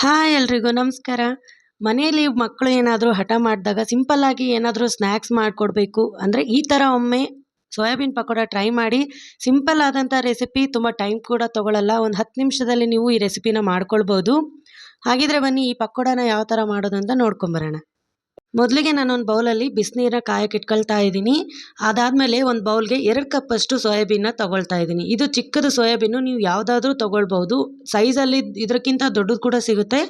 Hi ಎಲ್ರಿಗೂ ನಮಸ್ಕಾರ. ಮನೆಯಲ್ಲಿ ಮಕ್ಕಳು ಏನಾದರೂ ಹಠ ಮಾಡಿದಾಗ ಸಿಂಪಲ್ಲಾಗಿ ಏನಾದರೂ ಸ್ನ್ಯಾಕ್ಸ್ ಮಾಡಿಕೊಡ್ಬೇಕು ಅಂದರೆ ಈ ಥರ ಒಮ್ಮೆ ಸೋಯಾಬೀನ್ ಪಕೋಡ ಟ್ರೈ ಮಾಡಿ ಸಿಂಪಲ್ ಆದಂಥ ರೆಸಿಪಿ ತುಂಬ ಟೈಮ್ ಕೂಡ ತೊಗೊಳ್ಳಲ್ಲ ಒಂದು ಹತ್ತು ನಿಮಿಷದಲ್ಲಿ ನೀವು ಈ ರೆಸಿಪಿನ ಮಾಡ್ಕೊಳ್ಬೋದು. ಹಾಗಿದ್ರೆ ಬನ್ನಿ ಈ ಪಕೋಡನ ಯಾವ ಥರ ಮಾಡೋದು ಅಂತ ನೋಡ್ಕೊಂಬರೋಣ ಮೊದಲಿಗೆ ನಾನು ಒಂದು ಬೌಲಲ್ಲಿ ಬಿಸಿನೀರ ಕಾಯಕ್ಕೆ ಇಟ್ಕೊಳ್ತಾ ಇದ್ದೀನಿ. ಅದಾದಮೇಲೆ ಒಂದು ಬೌಲ್ಗೆ ಎರಡು ಕಪ್ಪಷ್ಟು ಸೋಯಾಬೀನ್ನ ತೊಗೊಳ್ತಾ ಇದ್ದೀನಿ. ಇದು ಚಿಕ್ಕದು ಸೋಯಾಬೀನು, ನೀವು ಯಾವುದಾದ್ರೂ ತೊಗೊಳ್ಬೋದು. ಸೈಜಲ್ಲಿ ಇದಕ್ಕಿಂತ ದೊಡ್ಡದು ಕೂಡ ಸಿಗುತ್ತೆ.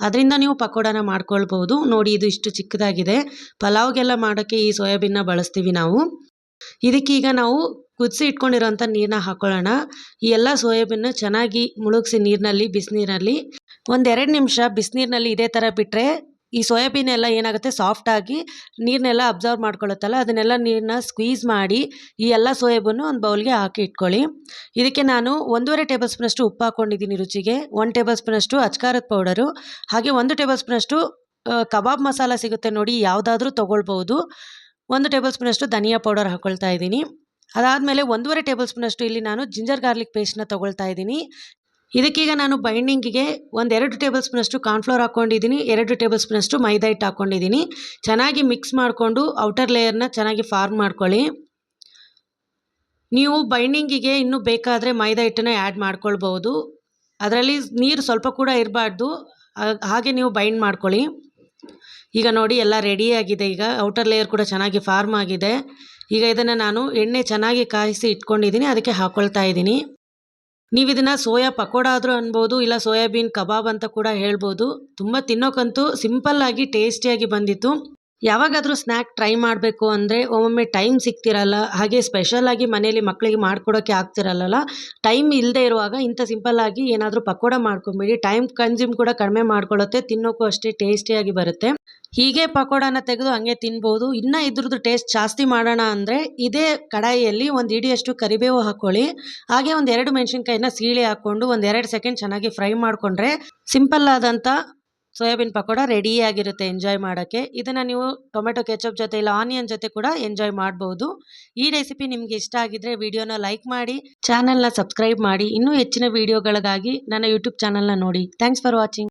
ಅದರಿಂದ ನೀವು ಪಕೋಡನ ಮಾಡ್ಕೊಳ್ಬೋದು. ನೋಡಿ, ಇದು ಇಷ್ಟು ಚಿಕ್ಕದಾಗಿದೆ. ಪಲಾವ್ಗೆಲ್ಲ ಮಾಡೋಕ್ಕೆ ಈ ಸೋಯಾಬೀನ್ನ ಬಳಸ್ತೀವಿ ನಾವು. ಇದಕ್ಕೀಗ ನಾವು ಕುದಿಸಿ ಇಟ್ಕೊಂಡಿರೋಂಥ ನೀರನ್ನ ಹಾಕೊಳ್ಳೋಣ. ಈ ಎಲ್ಲ ಸೋಯಾಬೀನ್ನ ಚೆನ್ನಾಗಿ ಮುಳುಗಿಸಿ ನೀರಿನಲ್ಲಿ, ಬಿಸಿನೀರಲ್ಲಿ ಒಂದೆರಡು ನಿಮಿಷ ಬಿಸಿನೀರಿನಲ್ಲಿ ಇದೇ ಥರ ಬಿಟ್ಟರೆ ಈ ಸೋಯಾಬೀನ್ ಎಲ್ಲ ಏನಾಗುತ್ತೆ ಸಾಫ್ಟಾಗಿ ನೀರನ್ನೆಲ್ಲ ಅಬ್ಸರ್ವ್ ಮಾಡ್ಕೊಳ್ಳುತ್ತಲ್ಲ, ಅದನ್ನೆಲ್ಲ ನೀರನ್ನ ಸ್ಕ್ವೀಸ್ ಮಾಡಿ ಈ ಎಲ್ಲ ಸೋಯಾಬೀನು ಒಂದು ಬೌಲ್ಗೆ ಹಾಕಿ ಇಟ್ಕೊಳ್ಳಿ. ಇದಕ್ಕೆ ನಾನು ಒಂದೂವರೆ ಟೇಬಲ್ ಸ್ಪೂನಷ್ಟು ಉಪ್ಪು ಹಾಕ್ಕೊಂಡಿದ್ದೀನಿ ರುಚಿಗೆ ಒನ್ ಟೇಬಲ್ ಸ್ಪೂನಷ್ಟು ಅಚ್ಕಾರದ ಪೌಡರು, ಹಾಗೆ ಒಂದು ಟೇಬಲ್ ಸ್ಪೂನಷ್ಟು ಕಬಾಬ್ ಮಸಾಲ ಸಿಗುತ್ತೆ ನೋಡಿ ಯಾವುದಾದ್ರೂ ತೊಗೊಳ್ಬೋದು ಒಂದು ಟೇಬಲ್ ಸ್ಪೂನಷ್ಟು ಧನಿಯಾ ಪೌಡರ್ ಹಾಕ್ಕೊಳ್ತಾ ಇದ್ದೀನಿ. ಅದಾದಮೇಲೆ ಒಂದೂವರೆ ಟೇಬಲ್ ಸ್ಪೂನಷ್ಟು ಇಲ್ಲಿ ನಾನು ಜಿಂಜರ್ ಗಾರ್ಲಿಕ್ ಪೇಸ್ಟ್ನ ತೊಗೊಳ್ತಾ ಇದ್ದೀನಿ. ಇದಕ್ಕೀಗ ನಾನು ಬೈಂಡಿಂಗಿಗೆ ಒಂದೆರಡು ಟೇಬಲ್ ಸ್ಪೂನಷ್ಟು ಕಾರ್ನ್ಫ್ಲೋರ್ ಹಾಕ್ಕೊಂಡಿದ್ದೀನಿ, ಎರಡು ಟೇಬಲ್ ಸ್ಪೂನಷ್ಟು ಮೈದಾ ಹಿಟ್ಟು ಹಾಕ್ಕೊಂಡಿದ್ದೀನಿ. ಚೆನ್ನಾಗಿ ಮಿಕ್ಸ್ ಮಾಡಿಕೊಂಡು ಔಟರ್ ಲೇಯರ್ನ ಚೆನ್ನಾಗಿ ಫಾರ್ಮ್ ಮಾಡ್ಕೊಳ್ಳಿ. ನೀವು ಬೈಂಡಿಂಗಿಗೆ ಇನ್ನೂ ಬೇಕಾದರೆ ಮೈದಾ ಹಿಟ್ಟನ್ನ ಆ್ಯಡ್ ಮಾಡ್ಕೊಳ್ಬೋದು ಅದರಲ್ಲಿ ನೀರು ಸ್ವಲ್ಪ ಕೂಡ ಇರಬಾರ್ದು ಹಾಗೆ ನೀವು ಬೈಂಡ್ ಮಾಡ್ಕೊಳ್ಳಿ. ಈಗ ನೋಡಿ ಎಲ್ಲ ರೆಡಿಯಾಗಿದೆ ಈಗ ಔಟರ್ ಲೇಯರ್ ಕೂಡ ಚೆನ್ನಾಗಿ ಫಾರ್ಮ್ ಆಗಿದೆ. ಈಗ ಇದನ್ನು ನಾನು ಎಣ್ಣೆ ಚೆನ್ನಾಗಿ ಕಾಯಿಸಿ ಇಟ್ಕೊಂಡಿದ್ದೀನಿ, ಅದಕ್ಕೆ ಹಾಕ್ಕೊಳ್ತಾ ಇದ್ದೀನಿ. ನೀವು ಇದನ್ನು ಸೋಯಾ ಪಕೋಡ ಆದರೂ ಅನ್ಬೋದು, ಇಲ್ಲ ಸೋಯಾಬೀನ್ ಕಬಾಬ್ ಅಂತ ಕೂಡ ಹೇಳ್ಬೋದು. ತುಂಬ ತಿನ್ನೋಕ್ಕಂತೂ ಸಿಂಪಲ್ಲಾಗಿ, ಟೇಸ್ಟಿಯಾಗಿ ಬಂದಿತ್ತು. ಯಾವಾಗಾದರೂ ಸ್ನ್ಯಾಕ್ ಟ್ರೈ ಮಾಡಬೇಕು ಅಂದರೆ ಒಮ್ಮೊಮ್ಮೆ ಟೈಮ್ ಸಿಗ್ತಿರಲ್ಲ. ಹಾಗೆ ಸ್ಪೆಷಲಾಗಿ ಮನೆಯಲ್ಲಿ ಮಕ್ಕಳಿಗೆ ಮಾಡ್ಕೊಡೋಕೆ ಆಗ್ತಿರಲ್ಲ ಟೈಮ್ ಇಲ್ಲದೆ ಇರುವಾಗ ಇಂಥ ಸಿಂಪಲ್ಲಾಗಿ ಏನಾದರೂ ಪಕೋಡ ಮಾಡ್ಕೊಂಬಿಡಿ. ಟೈಮ್ ಕನ್ಸ್ಯೂಮ್ ಕೂಡ ಕಡಿಮೆ ಮಾಡ್ಕೊಳ್ಳುತ್ತೆ. ತಿನ್ನೋಕ್ಕೂ ಅಷ್ಟೇ ಟೇಸ್ಟಿಯಾಗಿ ಬರುತ್ತೆ. ಹೀಗೆ ಪಕೋಡನ ತೆಗೆದು ಹಂಗೆ ತಿನ್ಬೋದು. ಇನ್ನೂ ಇದ್ರದ್ದು ಟೇಸ್ಟ್ ಜಾಸ್ತಿ ಮಾಡೋಣ ಅಂದರೆ ಇದೇ ಕಡಾಯಿಯಲ್ಲಿ ಒಂದು ಇಡಿಯಷ್ಟು ಕರಿಬೇವು ಹಾಕ್ಕೊಳ್ಳಿ. ಹಾಗೆ ಒಂದು ಎರಡು ಮೆಣಸಿನ್ಕಾಯಿನ ಸೀಳಿ ಹಾಕ್ಕೊಂಡು ಒಂದು ಎರಡು ಸೆಕೆಂಡ್ ಚೆನ್ನಾಗಿ ಫ್ರೈ ಮಾಡಿಕೊಂಡ್ರೆ ಸಿಂಪಲ್ ಆದಂಥ ಸೋಯಾಬೀನ್ ಪಕೋಡ ರೆಡಿಯಾಗಿರುತ್ತೆ ಎಂಜಾಯ್ ಮಾಡೋಕ್ಕೆ. ಇದನ್ನು ನೀವು ಟೊಮೆಟೊ ಕೆಚಪ್ ಜೊತೆ ಇಲ್ಲ ಆನಿಯನ್ ಜೊತೆ ಕೂಡ ಎಂಜಾಯ್ ಮಾಡ್ಬೋದು. ಈ ರೆಸಿಪಿ ನಿಮಗೆ ಇಷ್ಟ ಆಗಿದ್ರೆ ವಿಡಿಯೋನ ಲೈಕ್ ಮಾಡಿ ಚಾನಲ್ನ ಸಬ್ಸ್ಕ್ರೈಬ್ ಮಾಡಿ. ಇನ್ನೂ ಹೆಚ್ಚಿನ ವಿಡಿಯೋಗಳಿಗಾಗಿ ನನ್ನ ಯೂಟ್ಯೂಬ್ ಚಾನಲ್ನ ನೋಡಿ. Thanks for watching